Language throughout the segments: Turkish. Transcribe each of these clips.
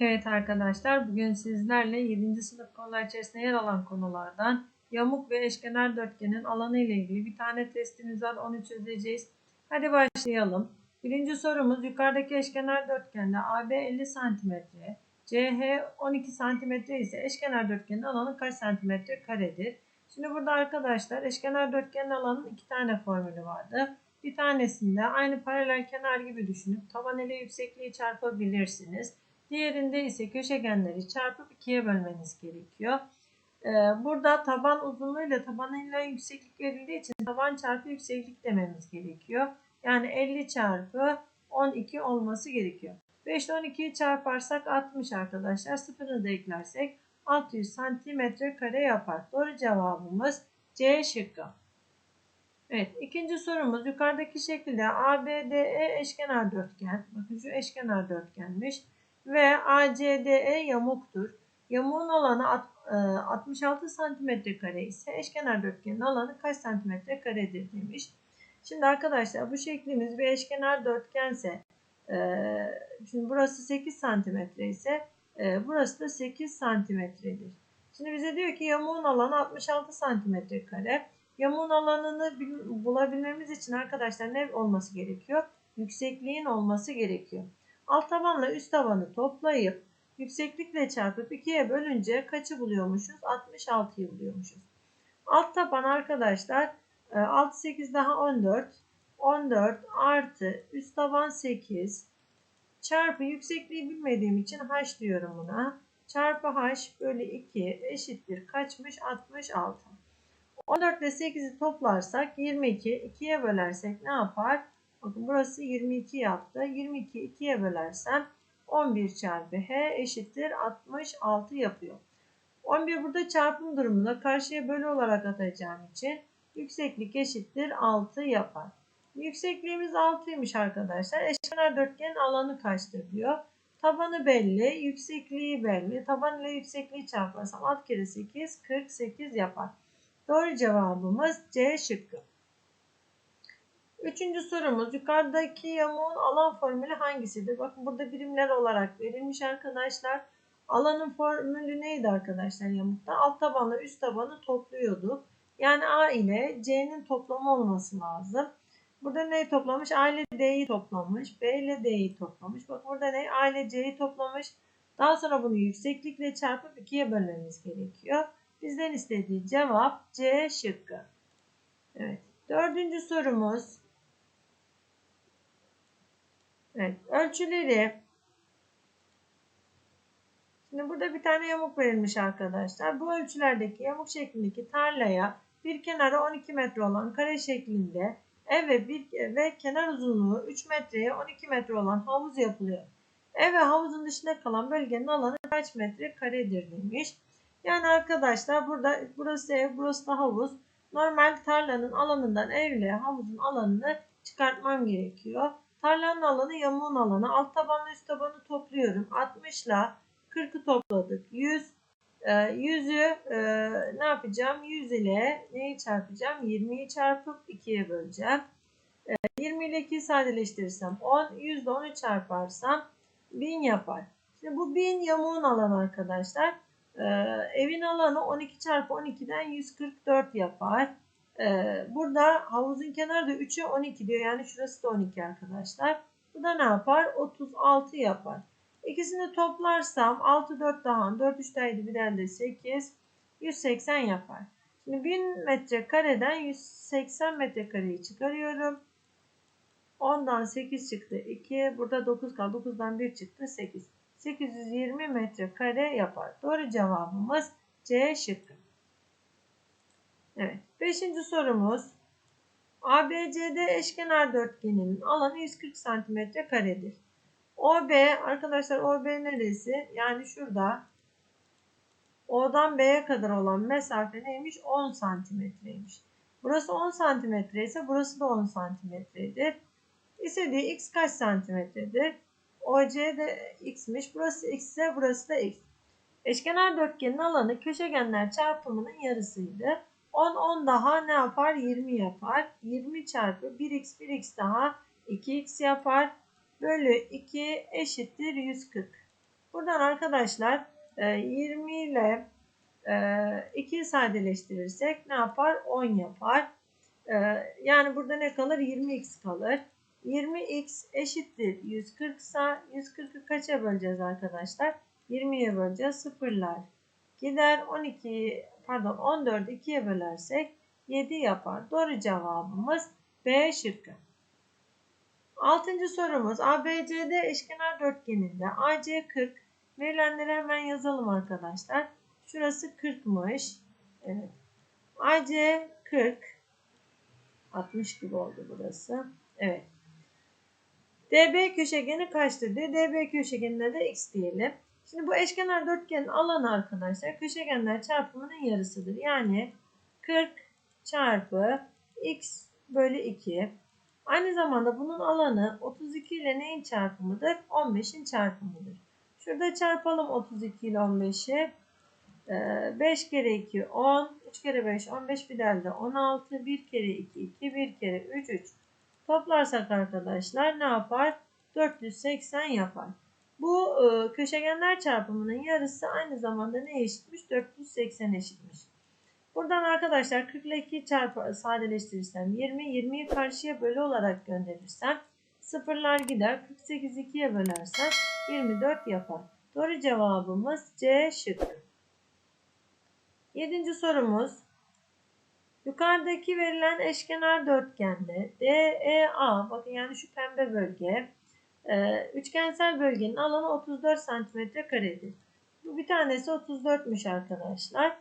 Evet arkadaşlar bugün sizlerle 7. sınıf konular içerisinde yer alan konulardan yamuk ve eşkenar dörtgenin alanı ile ilgili bir tane testimiz var onu çözeceğiz. Hadi başlayalım. Birinci sorumuz yukarıdaki eşkenar dörtgende AB 50 cm, CH 12 cm ise eşkenar dörtgenin alanı kaç cm karedir? Şimdi burada arkadaşlar eşkenar dörtgenin alanının iki tane formülü vardı. Bir tanesinde aynı paralel kenar gibi düşünüp taban ile yüksekliği çarpabilirsiniz. Diğerinde ise köşegenleri çarpıp ikiye bölmeniz gerekiyor. Ee, burada taban uzunluğu ile tabanıyla yükseklik verildiği için taban çarpı yükseklik dememiz gerekiyor. Yani 50 çarpı 12 olması gerekiyor. 5 ile 12'yi çarparsak 60 arkadaşlar. Sıfırını da eklersek 600 santimetre kare yapar. Doğru cevabımız C şıkkı. Evet ikinci sorumuz yukarıdaki şekilde ABDE eşkenar dörtgen. Bakın şu eşkenar dörtgenmiş ve ACDE yamuktur. Yamuğun alanı 66 cm kare ise eşkenar dörtgenin alanı kaç cm karedir demiş. Şimdi arkadaşlar bu şeklimiz bir eşkenar dörtgense e, şimdi burası 8 cm ise e, burası da 8 cm'dir. Şimdi bize diyor ki yamuğun alanı 66 cm kare. Yamuğun alanını bulabilmemiz için arkadaşlar ne olması gerekiyor? Yüksekliğin olması gerekiyor. Alt tabanla üst tabanı toplayıp yükseklikle çarpıp 2'ye bölünce kaçı buluyormuşuz? 66'yı buluyormuşuz. Alt taban arkadaşlar 6 8 daha 14. 14 artı üst taban 8 çarpı yüksekliği bilmediğim için h diyorum buna. Çarpı h bölü 2 eşittir kaçmış? 66. 14 ile 8'i toplarsak 22. 2'ye bölersek ne yapar? Bakın burası 22 yaptı. 22 2'ye bölersem 11 çarpı h eşittir 66 yapıyor. 11 burada çarpım durumunda karşıya bölü olarak atacağım için yükseklik eşittir 6 yapar. Yüksekliğimiz 6'ymış arkadaşlar. Eşkenar dörtgenin alanı kaçtır diyor. Tabanı belli, yüksekliği belli. Taban ile yüksekliği çarparsam 6 kere 8 48 yapar. Doğru cevabımız C şıkkı. Üçüncü sorumuz yukarıdaki yamuğun alan formülü hangisidir? Bakın burada birimler olarak verilmiş arkadaşlar. Alanın formülü neydi arkadaşlar yamukta? Alt tabanla üst tabanı topluyorduk. Yani A ile C'nin toplamı olması lazım. Burada neyi toplamış? A ile D'yi toplamış. B ile D'yi toplamış. Bak burada ne? A ile C'yi toplamış. Daha sonra bunu yükseklikle çarpıp ikiye bölmemiz gerekiyor. Bizden istediği cevap C şıkkı. Evet. Dördüncü sorumuz. Evet. Ölçüleri. Şimdi burada bir tane yamuk verilmiş arkadaşlar. Bu ölçülerdeki yamuk şeklindeki tarlaya bir kenarı 12 metre olan kare şeklinde ev bir, ve kenar uzunluğu 3 metreye 12 metre olan havuz yapılıyor. Ev ve havuzun dışında kalan bölgenin alanı kaç metre karedir demiş. Yani arkadaşlar burada burası ev, burası da havuz. Normal tarlanın alanından evle havuzun alanını çıkartmam gerekiyor. Tarlanın alanı yamuğun alanı. Alt tabanla üst tabanı topluyorum. 60 ile 40'ı topladık. 100. 100'ü e, ne yapacağım? 100 ile neyi çarpacağım? 20'yi çarpıp 2'ye böleceğim. E, 20 ile 2'yi sadeleştirirsem 10. 100 ile 10'u çarparsam 1000 yapar. Şimdi bu 1000 yamuğun alanı arkadaşlar. Ee, evin alanı 12 çarpı 12'den 144 yapar. Ee, burada havuzun kenarı da 3'e 12 diyor. Yani şurası da 12 arkadaşlar. Bu da ne yapar? 36 yapar. İkisini toplarsam 6 4 daha 4 3 daha 7 bir de 8 180 yapar. Şimdi 1000 metrekareden 180 metrekareyi çıkarıyorum. 10'dan 8 çıktı 2. Burada 9 kaldı. 9'dan 1 çıktı 8. 820 metrekare yapar. Doğru cevabımız C şıkkı. Evet. Beşinci sorumuz. ABCD eşkenar dörtgeninin alanı 140 cm karedir. OB arkadaşlar OB neresi? Yani şurada O'dan B'ye kadar olan mesafe neymiş? 10 santimetreymiş. Burası 10 santimetre ise burası da 10 santimetredir. İstediği x kaç santimetredir? OC de x'miş. Burası x ise burası da x. Eşkenar dörtgenin alanı köşegenler çarpımının yarısıydı. 10 10 daha ne yapar? 20 yapar. 20 çarpı 1x 1x daha 2x yapar. Bölü 2 eşittir 140. Buradan arkadaşlar e, 20 ile e, 2'yi sadeleştirirsek ne yapar? 10 yapar. E, yani burada ne kalır? 20x kalır. 20x eşittir 140 ise 140'ı kaça böleceğiz arkadaşlar? 20'ye böleceğiz. Sıfırlar gider. 12 pardon 14'ü 2'ye bölersek 7 yapar. Doğru cevabımız B şıkkı. Altıncı sorumuz ABCD eşkenar dörtgeninde AC 40 verilenleri hemen yazalım arkadaşlar. Şurası 40'mış. Evet. AC 40 60 gibi oldu burası. Evet. DB köşegeni kaçtır diye DB köşegenine de x diyelim. Şimdi bu eşkenar dörtgenin alanı arkadaşlar köşegenler çarpımının yarısıdır. Yani 40 çarpı x bölü 2. Aynı zamanda bunun alanı 32 ile neyin çarpımıdır? 15'in çarpımıdır. Şurada çarpalım 32 ile 15'i. 5 ee, kere 2 10, 3 kere 5 15 bir de 16, 1 kere 2 2, 1 kere 3 3. Toplarsak arkadaşlar ne yapar? 480 yapar. Bu e, köşegenler çarpımının yarısı aynı zamanda ne eşitmiş? 480 eşitmiş. Buradan arkadaşlar 40 ile 2 çarpı sadeleştirirsem 20, 20'yi karşıya bölü olarak gönderirsem sıfırlar gider. 48 2'ye bölersem 24 yapar. Doğru cevabımız C şıkkı. Yedinci sorumuz. Yukarıdaki verilen eşkenar dörtgende DEA, bakın yani şu pembe bölge, üçgensel bölgenin alanı 34 cm karedir. Bu bir tanesi 34'müş arkadaşlar.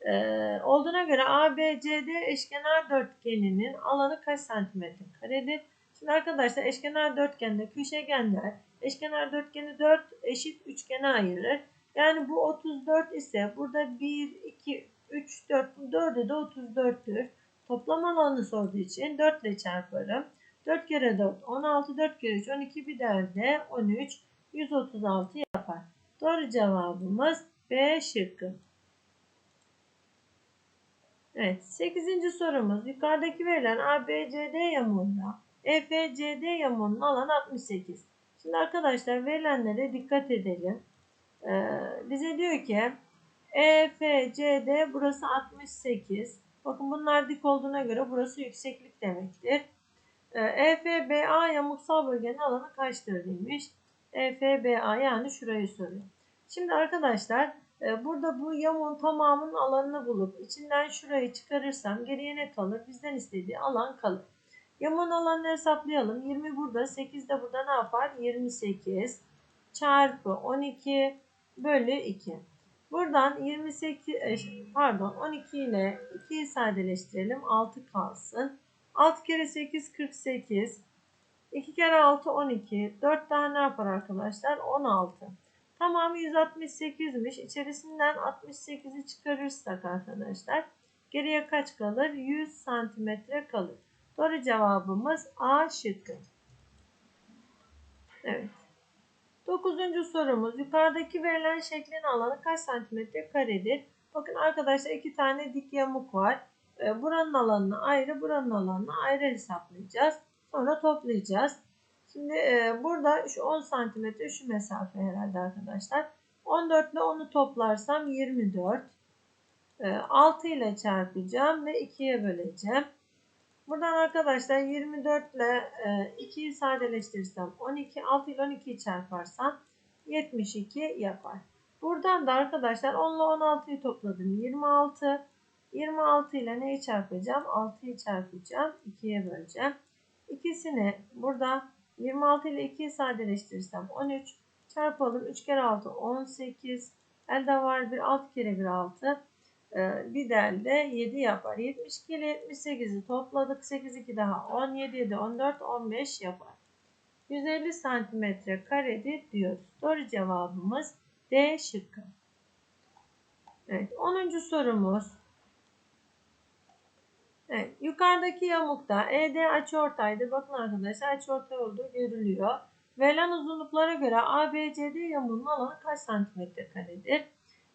Ee, olduğuna göre ABCD eşkenar dörtgeninin alanı kaç santimetre karedir? Şimdi arkadaşlar eşkenar dörtgende köşegenler eşkenar dörtgeni 4 eşit üçgene ayırır. Yani bu 34 ise burada 1, 2, 3, 4 bu 4'ü de 34'tür. Toplam alanı sorduğu için 4 ile çarparım. 4 kere 4 16, 4 kere 3 12 bir de 13 136 yapar. Doğru cevabımız B şıkkı. Evet, 8. sorumuz. Yukarıdaki verilen ABCD yamuğunda EFCD yamuğunun alanı 68. Şimdi arkadaşlar verilenlere dikkat edelim. Ee, bize diyor ki EFCD burası 68. Bakın bunlar dik olduğuna göre burası yükseklik demektir. EFBA yamuksal bölgenin alanı kaçtır demiş. EFBA yani şurayı soruyor. Şimdi arkadaşlar e, burada bu yamuğun tamamının alanını bulup içinden şurayı çıkarırsam geriye ne kalır? Bizden istediği alan kalır. Yamuğun alanını hesaplayalım. 20 burada, 8 de burada ne yapar? 28 çarpı 12 bölü 2. Buradan 28 e, pardon 12 ile 2'yi sadeleştirelim. 6 kalsın. 6 kere 8 48. 2 kere 6 12. 4 daha ne yapar arkadaşlar? 16. Tamamı 168'miş. İçerisinden 68'i çıkarırsak arkadaşlar geriye kaç kalır? 100 santimetre kalır. Doğru cevabımız A şıkkı. Evet. Dokuzuncu sorumuz. Yukarıdaki verilen şeklin alanı kaç santimetre karedir? Bakın arkadaşlar iki tane dik yamuk var. Ee, buranın alanını ayrı, buranın alanını ayrı hesaplayacağız. Sonra toplayacağız. Şimdi e, burada şu 10 santimetre şu mesafe herhalde arkadaşlar. 14 ile 10'u toplarsam 24. E, 6 ile çarpacağım ve 2'ye böleceğim. Buradan arkadaşlar 24 ile e, 2'yi sadeleştirirsem 12, 6 ile 12'yi çarparsam 72 yapar. Buradan da arkadaşlar 10 ile 16'yı topladım 26. 26 ile neyi çarpacağım? 6'yı çarpacağım. 2'ye böleceğim. İkisini burada 26 ile 2'yi sadeleştirirsem 13 çarpalım. 3 kere 6 18. Elde var bir 6 kere 1 6. Ee, bir delde 7 yapar. 72 ile 78'i topladık. 8 2 daha 17 7 14 15 yapar. 150 santimetre karedir diyoruz. Doğru cevabımız D şıkkı. Evet 10. sorumuz. Evet, yukarıdaki yamukta ED açıortaydır. Bakın arkadaşlar açıortay olduğu görülüyor. Verilen uzunluklara göre ABCD yamuğunun alanı kaç santimetre karedir?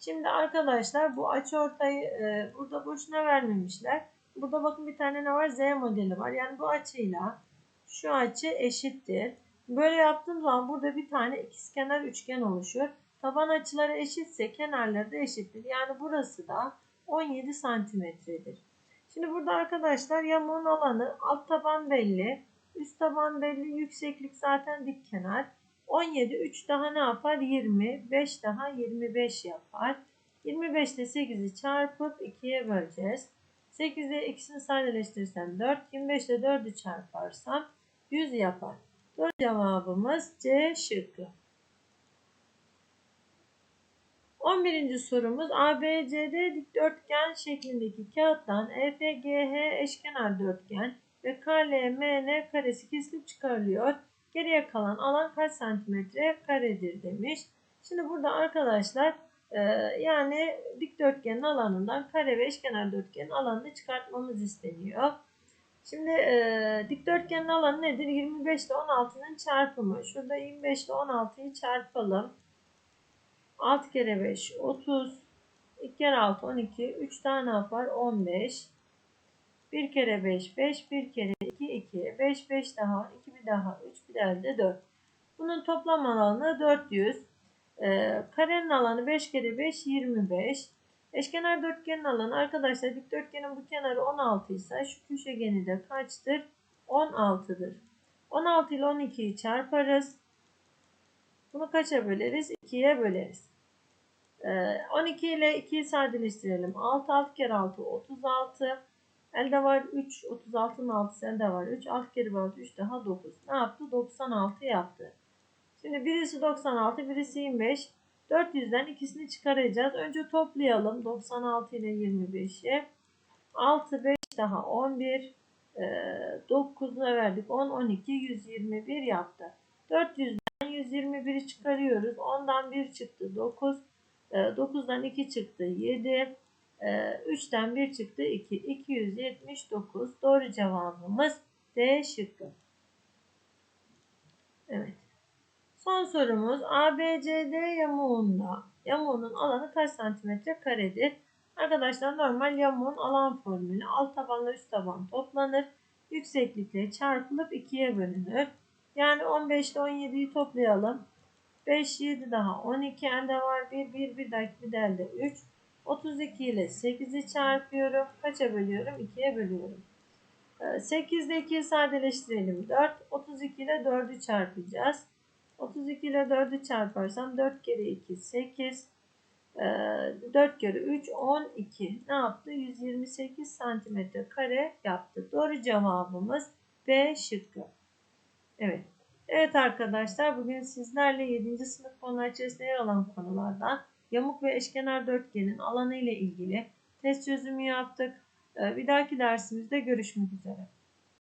Şimdi arkadaşlar bu açıortayı e, burada boşuna vermemişler. Burada bakın bir tane ne var? Z modeli var. Yani bu açıyla şu açı eşittir. Böyle yaptığım zaman burada bir tane ikizkenar üçgen oluşur. Taban açıları eşitse kenarları da eşittir. Yani burası da 17 santimetredir. Şimdi burada arkadaşlar yamuğun alanı alt taban belli. Üst taban belli. Yükseklik zaten dik kenar. 17 3 daha ne yapar? 20. 5 daha 25 yapar. 25 ile 8'i çarpıp 2'ye böleceğiz. 8 ile ikisini sadeleştirirsem 4. 25 ile 4'ü çarparsam 100 yapar. Doğru cevabımız C şıkkı. 11. sorumuz ABCD dikdörtgen şeklindeki kağıttan EFGH eşkenar dörtgen ve KLMN karesi kesilip çıkarılıyor. Geriye kalan alan kaç santimetre karedir demiş. Şimdi burada arkadaşlar e, yani dikdörtgenin alanından kare ve eşkenar dörtgenin alanını çıkartmamız isteniyor. Şimdi e, dikdörtgenin alanı nedir? 25 ile 16'nın çarpımı. Şurada 25 ile 16'yı çarpalım. 6 kere 5 30. 2 kere 6 12. 3 tane yapar 15. 1 kere 5 5. 1 kere 2 2. 5 5 daha 2 bir daha 3 bir daha de 4. Bunun toplam alanı 400. Ee, karenin alanı 5 kere 5 25. Eşkenar dörtgenin alanı arkadaşlar dikdörtgenin bu kenarı 16 ise şu köşegeni de kaçtır? 16'dır. 16 ile 12'yi çarparız. Bunu kaça böleriz? 2'ye böleriz. Ee, 12 ile 2'yi sadeleştirelim. 6 6 kere 6 36. Elde var 3. 36'nın 6'sı elde var 3. 6 kere 6 3 daha 9. Ne yaptı? 96 yaptı. Şimdi birisi 96 birisi 25. 400'den ikisini çıkaracağız. Önce toplayalım. 96 ile 25'i. 6 5 daha 11. Ee, 9'una verdik. 10 12 121 yaptı. 400'den 121'i çıkarıyoruz. 10'dan 1 çıktı 9. 9'dan 2 çıktı 7. 3'ten 1 çıktı 2. 279. Doğru cevabımız D şıkkı. Evet. Son sorumuz ABCD yamuğunda yamuğunun alanı kaç santimetre karedir? Arkadaşlar normal yamuğun alan formülü alt tabanla üst taban toplanır. Yükseklikle çarpılıp 2'ye bölünür. Yani 15 ile 17'yi toplayalım. 5, 7 daha 12 elde var 1, 1, 1 dakika elde 3. 32 ile 8'i çarpıyorum. Kaça bölüyorum? 2'ye bölüyorum. 8 ile 2'yi sadeleştirelim. 4. 32 ile 4'ü çarpacağız. 32 ile 4'ü çarparsam 4 kere 2 8. 4 kere 3 12. Ne yaptı? 128 santimetre kare yaptı. Doğru cevabımız B şıkkı. Evet. Evet arkadaşlar bugün sizlerle 7. sınıf konular içerisinde yer alan konulardan yamuk ve eşkenar dörtgenin alanı ile ilgili test çözümü yaptık. Bir dahaki dersimizde görüşmek üzere.